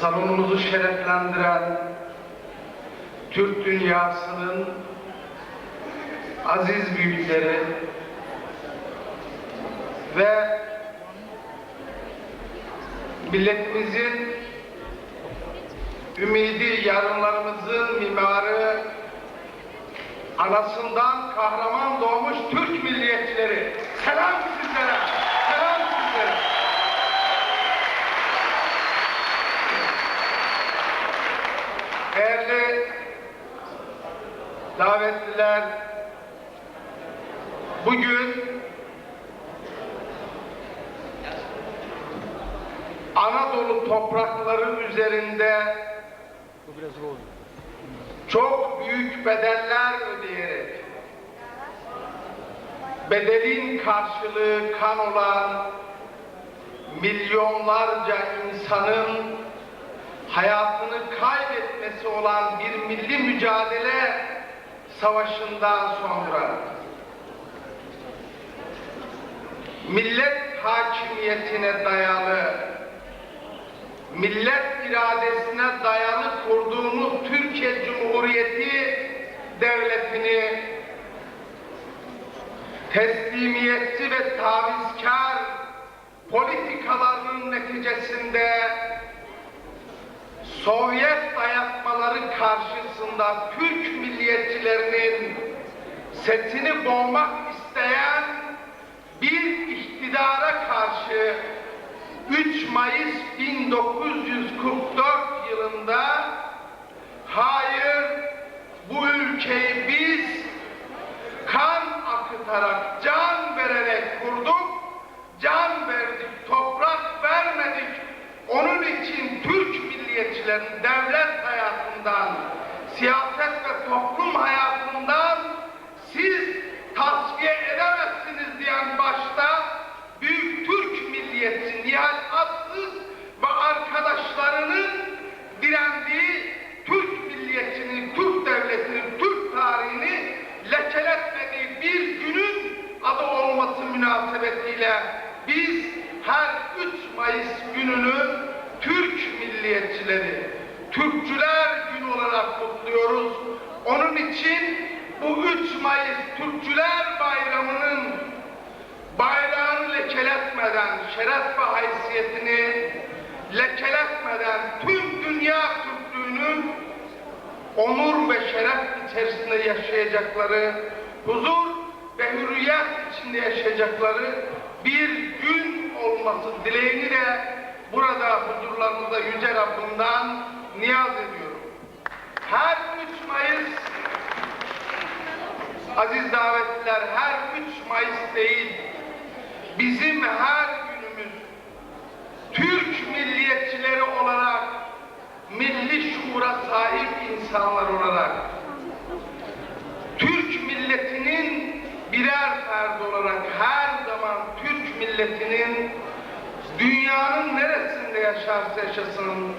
salonumuzu şereflendiren Türk dünyasının aziz büyükleri ve milletimizin ümidi yarınlarımızın mimarı anasından kahraman doğmuş Türk milliyetçileri. Selam sizlere. Selam sizlere. Değerli davetliler, bugün Anadolu toprakları üzerinde çok büyük bedeller ödeyerek bedelin karşılığı kan olan milyonlarca insanın hayatını kaybetmesi olan bir milli mücadele savaşından sonra. Millet hakimiyetine dayalı millet iradesine dayalı kurduğumuz Türkiye Cumhuriyeti devletini teslimiyetçi ve tavizkar politikalarının neticesinde Sovyet dayatmaları karşısında Türk milliyetçilerinin sesini boğmak isteyen bir iktidara karşı 3 Mayıs 1944 yılında hayır bu ülkeyi biz kan akıtarak, can vererek kurduk, can verdik, toprak vermedik. Onun için Türk milliyetçilerin devlet hayatından, siyaset ve toplum hayatından bu 3 Mayıs Türkçüler Bayramı'nın bayrağını lekeletmeden, şeref ve haysiyetini lekeletmeden tüm dünya Türklüğünün onur ve şeref içerisinde yaşayacakları, huzur ve hürriyet içinde yaşayacakları bir gün olması dileğini de burada huzurlarınızda Yüce Rabbimden niyaz ediyorum. Her 3 Mayıs aziz davetliler her 3 Mayıs değil bizim her günümüz Türk milliyetçileri olarak milli şuura sahip insanlar olarak Türk milletinin birer ferdi olarak her zaman Türk milletinin dünyanın neresinde yaşarsa yaşasın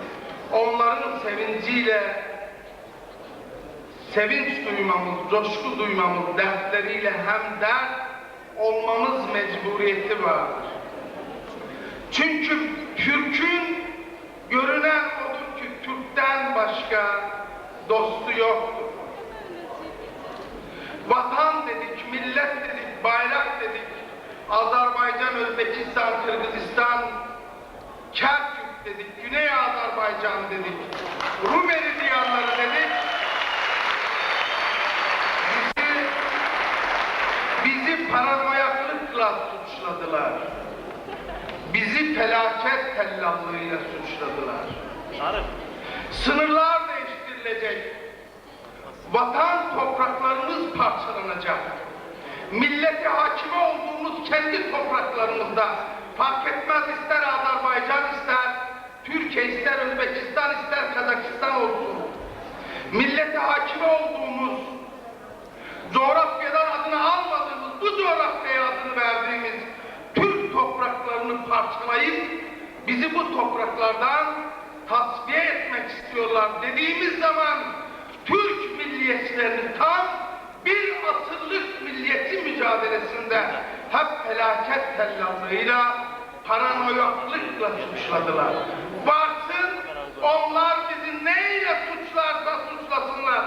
onların sevinciyle sevinç duymamız, coşku duymamız, dertleriyle hem dert olmamız mecburiyeti vardır. Çünkü Türk'ün görünen odur ki Türk'ten başka dostu yoktur. Vatan dedik, millet dedik, bayrak dedik. Azerbaycan, Özbekistan, Kırgızistan, Kerkük dedik, Güney Azerbaycan dedik. Rumeli diyarları dedik. Bizi, bizi paranoyaklıkla suçladılar. Bizi felaket tellallığıyla suçladılar. Sınırlar değiştirilecek. Vatan topraklarımız parçalanacak. Millete hakime olduğumuz kendi topraklarımızda fark etmez ister Azerbaycan ister Türkiye ister Özbekistan ister Kazakistan olsun. Millete hakime olduğumuz bizi bu topraklardan tasfiye etmek istiyorlar dediğimiz zaman Türk milliyetçilerini tam bir asırlık milliyetçi mücadelesinde hep felaket tellallığıyla paranoyaklıkla suçladılar. Varsın Onlar bizi neyle suçlarsa suçlasınlar.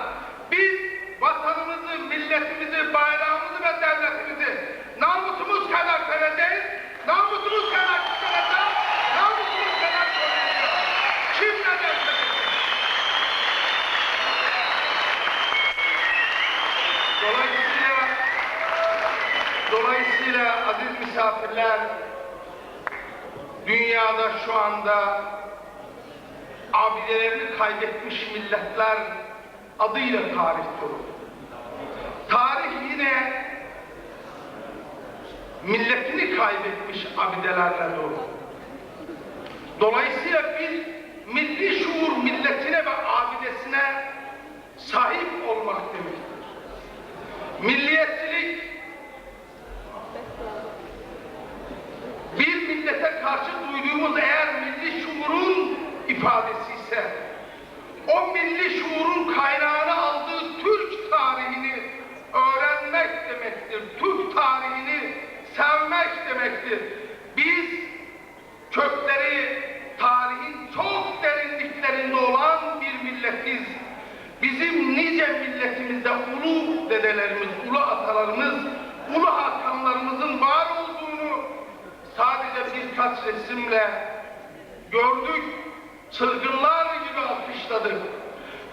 Biz vatanımızı, milletimizi, bayrağımızı ve devletimizi namusumuz kadar seveceğiz, namusumuz kadar çıkaracağız, namusumuz kadar koruyacağız. Kim ne derse desin. Dolayısıyla Dolayısıyla aziz misafirler, dünyada şu anda abidelerini kaybetmiş milletler adıyla tarih dolu. Tarih yine milletini kaybetmiş abidelerle dolu. Dolayısıyla biz milli şuur milletine ve abidesine sahip olmak demektir. Milliyetçilik bir millete karşı duyduğumuz eğer milli şuurun ifadesi ise o milli şuurun kaynağını aldığı Türk tarihini öğrenmek demektir. Türk tarihini sevmek demektir. Biz kökleri tarihin çok derinliklerinde olan bir milletiz. Bizim nice milletimizde ulu dedelerimiz, ulu atalarımız, ulu hakanlarımızın var olduğunu sadece birkaç resimle gördük, çılgınlar gibi alkışladık.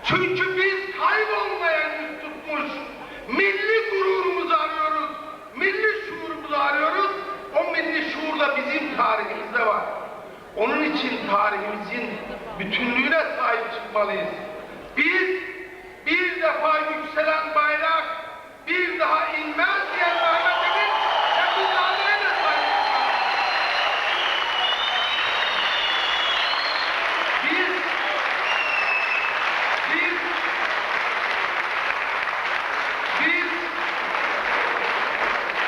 Çünkü biz kaybolmaya yüz tutmuş milli gururumuzu arıyoruz, milli şuurumuzu arıyoruz. O milli şuur da bizim tarihimizde var. Onun için tarihimizin bütünlüğüne sahip çıkmalıyız. Biz bir defa yükselen bayrak bir daha inmez diyen Mehmet Emin hepimizlere de sahip çıkmalıyız. Biz, biz, biz,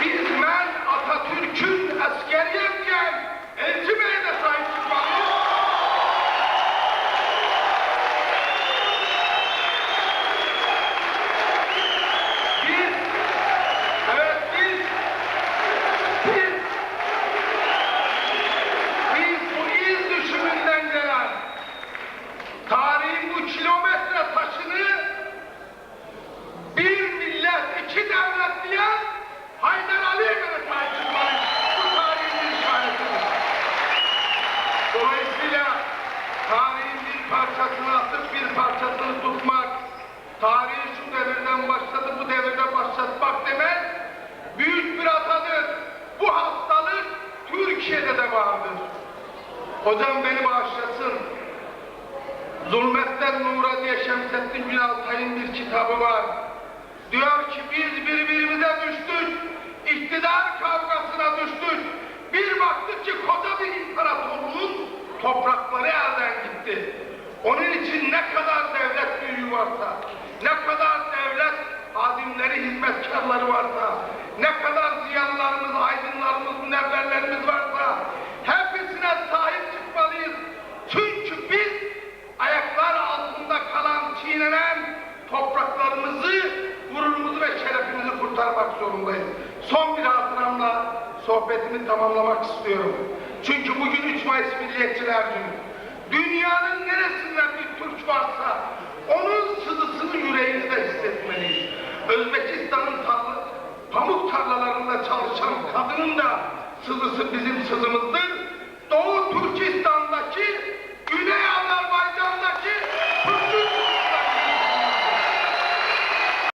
biz ben Atatürk'ün askeriyetken Elçi Bey'e de sahip çıkmalıyız. Biz, evet biz, biz, biz bu iz düşümünden gelen tarihin bu kilometre taşını bir millet, iki devlet diyen Haydar Ali'ye göre sahip çıkmalıyız. Bu tarihin bir işaretidir. Dolayısıyla tarihin bir parçasını atıp bir parçasını tutmak, tarihi şu devirden başladı, bu devirde başlatmak demek büyük bir hatadır. Bu hastalık Türkiye'de de vardır. Hocam beni bağışlasın. Zulmetten Nura diye Şemsettin Günaltay'ın bir kitabı var. Diyor ki biz birbirimize düştük, iktidar kavgasına düştük. Bir baktık ki koca bir imparatorluğun toprakları elden gitti. Onun için ne kadar devlet büyüğü varsa, ne kadar devlet hadimleri, hizmetkarları varsa, ne kadar ziyalılarımız, aydınlarımız, münevverlerimiz varsa, hepsine sahip çıkmalıyız. Çünkü biz ayaklar altında kalan, çiğnenen topraklarımızı, gururumuzu ve kurtarmak zorundayız. Son bir hatıramla sohbetimi tamamlamak istiyorum. Çünkü bugün 3 Mayıs Milliyetçiler Günü. Dünyanın neresinde bir Türk varsa onun